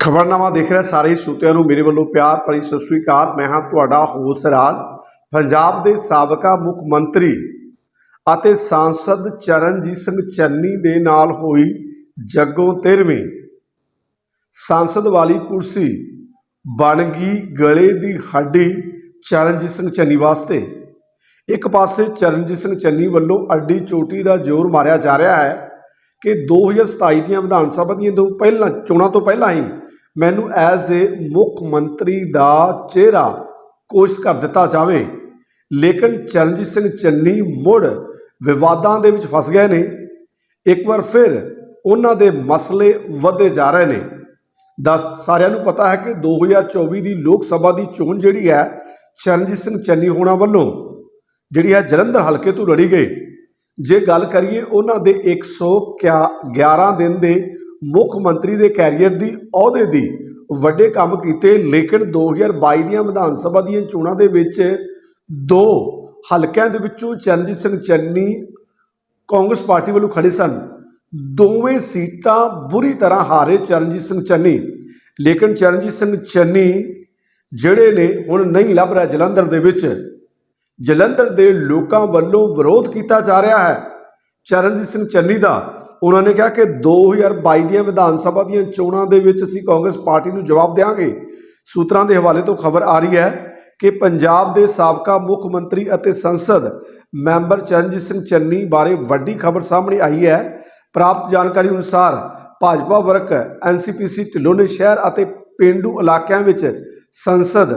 ਖਬਰਨਾਮਾ ਦੇਖ ਰਿਹਾ, ਸਾਰੇ ਸਰੋਤਿਆਂ ਨੂੰ ਮੇਰੇ ਵੱਲੋਂ ਪਿਆਰ ਭਰੀ ਸਤਿ ਸ੍ਰੀ ਅਕਾਲ। ਮੈਂ ਹਾਂ ਤੁਹਾਡਾ ਹੋਸ ਰਾਜ। ਪੰਜਾਬ ਦੇ ਸਾਬਕਾ ਮੁੱਖ ਮੰਤਰੀ ਅਤੇ ਸਾਂਸਦ ਚਰਨਜੀਤ ਸਿੰਘ ਚੰਨੀ ਦੇ ਨਾਲ ਹੋਈ ਜੱਗੋਂ 13ਵੀਂ ਸੰਸਦ ਵਾਲੀ ਕੁਰਸੀ ਬਣ ਗਈ ਗਲੇ ਦੀ ਹੱਡੀ ਚਰਨਜੀਤ ਸਿੰਘ ਚੰਨੀ ਵਾਸਤੇ। ਇੱਕ ਪਾਸੇ ਚਰਨਜੀਤ ਸਿੰਘ ਚੰਨੀ ਵੱਲੋਂ ਅੱਡੀ ਚੋਟੀ ਦਾ ਜ਼ੋਰ ਮਾਰਿਆ ਜਾ ਰਿਹਾ ਹੈ ਕਿ 2027 ਦੀਆਂ ਵਿਧਾਨ ਸਭਾ ਦੀਆਂ ਤੋਂ ਪਹਿਲਾਂ, ਚੋਣਾਂ ਤੋਂ ਪਹਿਲਾਂ ਹੀ ਮੈਨੂੰ ਐਜ਼ ਏ ਮੁੱਖ ਮੰਤਰੀ ਦਾ ਚਿਹਰਾ ਕੋਸ਼ਿਸ਼ ਕਰ ਦਿੱਤਾ ਜਾਵੇ। ਲੇਕਿਨ ਚਰਨਜੀਤ ਸਿੰਘ ਚੰਨੀ ਮੁੜ ਵਿਵਾਦਾਂ ਦੇ ਵਿੱਚ ਫਸ ਗਏ ਨੇ। ਇੱਕ ਵਾਰ ਫਿਰ ਉਹਨਾਂ ਦੇ ਮਸਲੇ ਵਧੇ ਜਾ ਰਹੇ ਨੇ। ਦਸ, ਸਾਰਿਆਂ ਨੂੰ ਪਤਾ ਹੈ ਕਿ 2024 ਦੀ ਲੋਕ ਸਭਾ ਦੀ ਚੋਣ ਜਿਹੜੀ ਹੈ, ਚਰਨਜੀਤ ਸਿੰਘ ਚੰਨੀ ਹੋਣਾ ਵੱਲੋਂ, ਜਿਹੜੀ ਹੈ ਜਲੰਧਰ ਹਲਕੇ ਤੋਂ ਲੜੀ ਗਈ। ਜੇ ਗੱਲ ਕਰੀਏ ਉਹਨਾਂ ਦੇ 111 ਦਿਨ ਦੇ ਮੁੱਖ ਮੰਤਰੀ ਦੇ ਕੈਰੀਅਰ ਦੀ ਅਹੁਦੇ ਦੀ ਵੱਡੇ ਕੰਮ ਕੀਤੇ, ਲੇਕਿਨ 2022 ਦੀਆਂ ਵਿਧਾਨ ਸਭਾ ਦੀਆਂ ਚੋਣਾਂ ਦੇ ਵਿੱਚ ਦੋ ਹਲਕਿਆਂ ਦੇ ਵਿੱਚੋਂ ਚਰਨਜੀਤ ਸਿੰਘ ਚੰਨੀ ਕਾਂਗਰਸ ਪਾਰਟੀ ਵੱਲੋਂ ਖੜੇ ਸਨ। ਦੋਵੇਂ ਸੀਟਾਂ ਬੁਰੀ ਤਰ੍ਹਾਂ ਹਾਰੇ ਚਰਨਜੀਤ ਸਿੰਘ ਚੰਨੀ। ਲੇਕਿਨ ਚਰਨਜੀਤ ਸਿੰਘ ਚੰਨੀ ਜਿਹੜੇ ਨੇ, ਹੁਣ ਨਹੀਂ ਲੱਭ ਰਿਹਾ ਜਲੰਧਰ ਦੇ ਵਿੱਚ। ਜਲੰਧਰ ਦੇ ਲੋਕਾਂ ਵੱਲੋਂ ਵਿਰੋਧ ਕੀਤਾ ਜਾ ਰਿਹਾ ਹੈ। ਚਰਨਜੀਤ ਸਿੰਘ ਚੰਨੀ ਦਾ ਉਹਨਾਂ ਨੇ ਕਿਹਾ ਕਿ 2022 ਦੀਆਂ ਵਿਧਾਨ ਸਭਾ ਦੀਆਂ ਚੋਣਾਂ ਦੇ ਵਿੱਚ ਅਸੀਂ ਕਾਂਗਰਸ ਪਾਰਟੀ ਨੂੰ ਜਵਾਬ ਦੇਵਾਂਗੇ ਸੂਤਰਾਂ ਦੇ ਹਵਾਲੇ ਤੋਂ ਖਬਰ ਆ ਰਹੀ ਹੈ ਕਿ ਪੰਜਾਬ ਦੇ ਸਾਬਕਾ ਮੁੱਖ ਮੰਤਰੀ ਅਤੇ ਸੰਸਦ ਮੈਂਬਰ ਚਰਨਜੀਤ ਸਿੰਘ ਚੰਨੀ ਬਾਰੇ ਵੱਡੀ ਖਬਰ ਸਾਹਮਣੇ ਆਈ ਹੈ। ਪ੍ਰਾਪਤ ਜਾਣਕਾਰੀ ਅਨੁਸਾਰ ਭਾਜਪਾ ਵਰਕ ਐਨਸੀਪੀਸੀ ਢਿੱਲੋਂ ਨੇ ਸ਼ਹਿਰ ਅਤੇ ਪਿੰਡੂ ਇਲਾਕਿਆਂ ਵਿੱਚ ਸੰਸਦ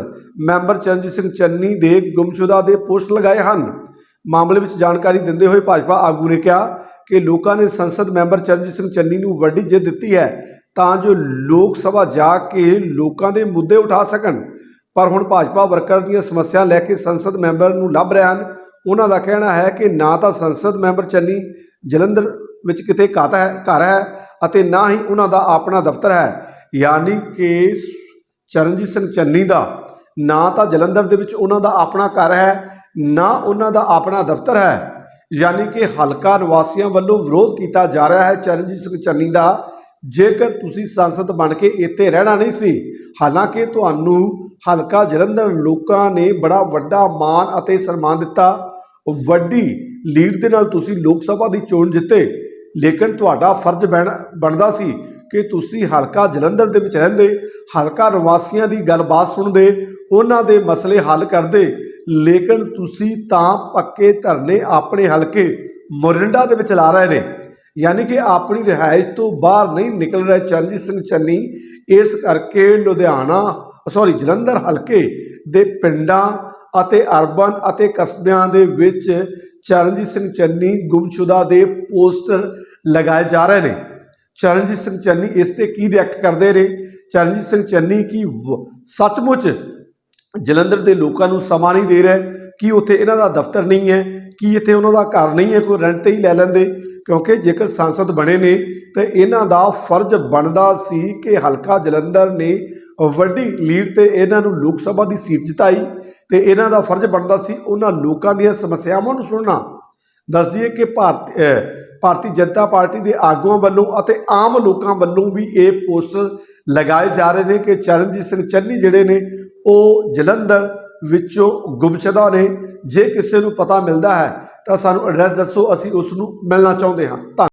ਮੈਂਬਰ ਚਰਨਜੀਤ ਸਿੰਘ ਚੰਨੀ ਦੇ ਗੁੰਮਸ਼ੁਦਾ ਦੇ ਪੋਸਟ ਲਗਾਏ ਹਨ। ਮਾਮਲੇ ਵਿੱਚ ਜਾਣਕਾਰੀ ਦਿੰਦੇ ਹੋਏ ਭਾਜਪਾ ਆਗੂ ਨੇ ਕਿਹਾ ਕਿ ਲੋਕਾਂ ਨੇ ਸੰਸਦ ਮੈਂਬਰ ਚਰਨਜੀਤ ਸਿੰਘ ਚੰਨੀ ਨੂੰ ਵੱਡੀ ਜਿੱਤ ਦਿੱਤੀ ਹੈ, ਤਾਂ ਜੋ ਲੋਕ ਸਭਾ ਜਾ ਕੇ ਲੋਕਾਂ ਦੇ ਮੁੱਦੇ ਉਠਾ ਸਕਣ। ਪਰ ਹੁਣ ਭਾਜਪਾ ਵਰਕਰ ਦੀਆਂ ਸਮੱਸਿਆ ਲੈ ਕੇ ਸੰਸਦ ਮੈਂਬਰ ਨੂੰ ਲੱਭ ਰਹੇ ਹਨ। ਉਹਨਾਂ ਦਾ ਕਹਿਣਾ ਹੈ ਕਿ ਨਾ ਤਾਂ ਸੰਸਦ ਮੈਂਬਰ ਚੰਨੀ ਜਲੰਧਰ ਵਿੱਚ ਕਿਤੇ ਘਾਤ ਹੈ, ਘਰ ਹੈ ਅਤੇ ਨਾ ਹੀ ਉਹਨਾਂ ਦਾ ਆਪਣਾ ਦਫ਼ਤਰ ਹੈ। ਯਾਨੀ ਕਿ ਚਰਨਜੀਤ ਸਿੰਘ ਚੰਨੀ ਦਾ ਨਾ ਤਾਂ ਜਲੰਧਰ ਦੇ ਵਿੱਚ ਉਹਨਾਂ ਦਾ ਆਪਣਾ ਘਰ ਹੈ, ਨਾ ਉਹਨਾਂ ਦਾ ਆਪਣਾ ਦਫ਼ਤਰ ਹੈ। ਯਾਨੀ ਕਿ ਹਲਕਾ ਨਿਵਾਸੀਆਂ ਵੱਲੋਂ ਵਿਰੋਧ ਕੀਤਾ ਜਾ ਰਿਹਾ ਹੈ। ਚਰਨਜੀਤ ਸਿੰਘ ਚੰਨੀ ਦਾ ਜੇਕਰ ਤੁਸੀਂ ਸੰਸਦ ਬਣ ਕੇ ਇੱਥੇ ਰਹਿਣਾ ਨਹੀਂ ਸੀ, ਹਾਲਾਂਕਿ ਤੁਹਾਨੂੰ ਹਲਕਾ ਜਲੰਧਰ ਲੋਕਾਂ ਨੇ ਬੜਾ ਵੱਡਾ ਮਾਣ ਅਤੇ ਸਨਮਾਨ ਦਿੱਤਾ। ਵੱਡੀ ਲੀਡ ਦੇ ਨਾਲ ਤੁਸੀਂ ਲੋਕ ਸਭਾ ਦੀ ਚੋਣ ਜਿੱਤੇ, ਲੇਕਿਨ ਤੁਹਾਡਾ ਫਰਜ਼ ਬਣ- ਬਣਦਾ ਸੀ ਕਿ ਤੁਸੀਂ ਹਲਕਾ ਜਲੰਧਰ ਦੇ ਵਿੱਚ ਰਹਿੰਦੇ, ਹਲਕਾ ਨਿਵਾਸੀਆਂ ਦੀ ਗੱਲਬਾਤ ਸੁਣਦੇ, ਉਹਨਾਂ ਦੇ ਮਸਲੇ ਹੱਲ ਕਰਦੇ ਲੇਕਿਨ ਤੁਸੀਂ ਤਾਂ ਪੱਕੇ ਧਰਨੇ ਆਪਣੇ ਹਲਕੇ ਮੋਰਿੰਡਾ ਦੇ ਵਿੱਚ ਲਾ ਰਹੇ ਨੇ। ਯਾਨੀ ਕਿ ਆਪਣੀ ਰਿਹਾਇਸ਼ ਤੋਂ ਬਾਹਰ ਨਹੀਂ ਨਿਕਲ ਰਹੇ ਚਰਨਜੀਤ ਸਿੰਘ ਚੰਨੀ, ਇਸ ਕਰਕੇ ਲੁਧਿਆਣਾ ਸੌਰੀ ਜਲੰਧਰ ਹਲਕੇ ਦੇ ਪਿੰਡਾਂ ਅਤੇ ਅਰਬਨ ਅਤੇ ਕਸਬਿਆਂ ਦੇ ਵਿੱਚ ਚਰਨਜੀਤ ਸਿੰਘ ਚੰਨੀ ਗੁੰਮਸ਼ੁਦਾ ਦੇ ਪੋਸਟਰ ਲਗਾਏ ਜਾ ਰਹੇ ਨੇ। ਚਰਨਜੀਤ ਸਿੰਘ ਚੰਨੀ ਇਸ ਤੇ ਕੀ ਰਿਐਕਟ ਕਰਦੇ ਨੇ? ਚਰਨਜੀਤ ਸਿੰਘ ਚੰਨੀ ਕੀ ਸੱਚਮੁੱਚ ਜਲੰਧਰ ਦੇ ਲੋਕਾਂ ਨੂੰ ਸਮਾਂ ਨਹੀਂ ਦੇ ਰਿਹਾ ਕਿ ਉੱਥੇ ਇਹਨਾਂ ਦਾ ਦਫ਼ਤਰ ਨਹੀਂ ਹੈ, ਕਿ ਇੱਥੇ ਉਹਨਾਂ ਦਾ ਘਰ ਨਹੀਂ ਹੈ, ਕੋਈ ਰੈਂਟ ਤੇ ਹੀ ਲੈ ਲੈਂਦੇ। ਕਿਉਂਕਿ ਜੇਕਰ ਸੰਸਦ ਬਣੇ ਨੇ, ਤੇ ਇਹਨਾਂ ਦਾ ਫਰਜ਼ ਬਣਦਾ ਸੀ ਕਿ ਹਲਕਾ ਜਲੰਧਰ ਨੇ ਵੱਡੀ ਲੀਡ ਤੇ ਇਹਨਾਂ ਨੂੰ ਲੋਕ ਸਭਾ ਦੀ ਸੀਟ ਜਿਤਾਈ ਤੇ ਇਹਨਾਂ ਦਾ ਫਰਜ਼ ਬਣਦਾ ਸੀ ਉਹਨਾਂ ਲੋਕਾਂ ਦੀਆਂ ਸਮੱਸਿਆਵਾਂ ਨੂੰ ਸੁਣਨਾ। ਦੱਸ ਦਈਏ ਕਿ ਭਾਰਤ ਭਾਰਤੀ ਜਨਤਾ ਪਾਰਟੀ ਦੇ ਆਗੂਆਂ ਵੱਲੋਂ ਅਤੇ ਆਮ ਲੋਕਾਂ ਵੱਲੋਂ ਵੀ ਇਹ ਪੋਸਟਰ ਲਗਾਏ ਜਾ ਰਹੇ ਨੇ ਕਿ ਚਰਨਜੀਤ ਸਿੰਘ ਚੰਨੀ ਜਿਹੜੇ ਨੇ ਉਹ ਜਲੰਧਰ ਵਿੱਚੋਂ ਗੁੰਮਸ਼ਦਾ ਨੇ, ਜੇ ਕਿਸੇ ਨੂੰ ਪਤਾ ਮਿਲਦਾ ਹੈ ਤਾਂ ਸਾਨੂੰ ਐਡਰੈਸ ਦੱਸੋ, ਅਸੀਂ ਉਸ ਨੂੰ ਮਿਲਣਾ ਚਾਹੁੰਦੇ ਹਾਂ। ਧੰਨ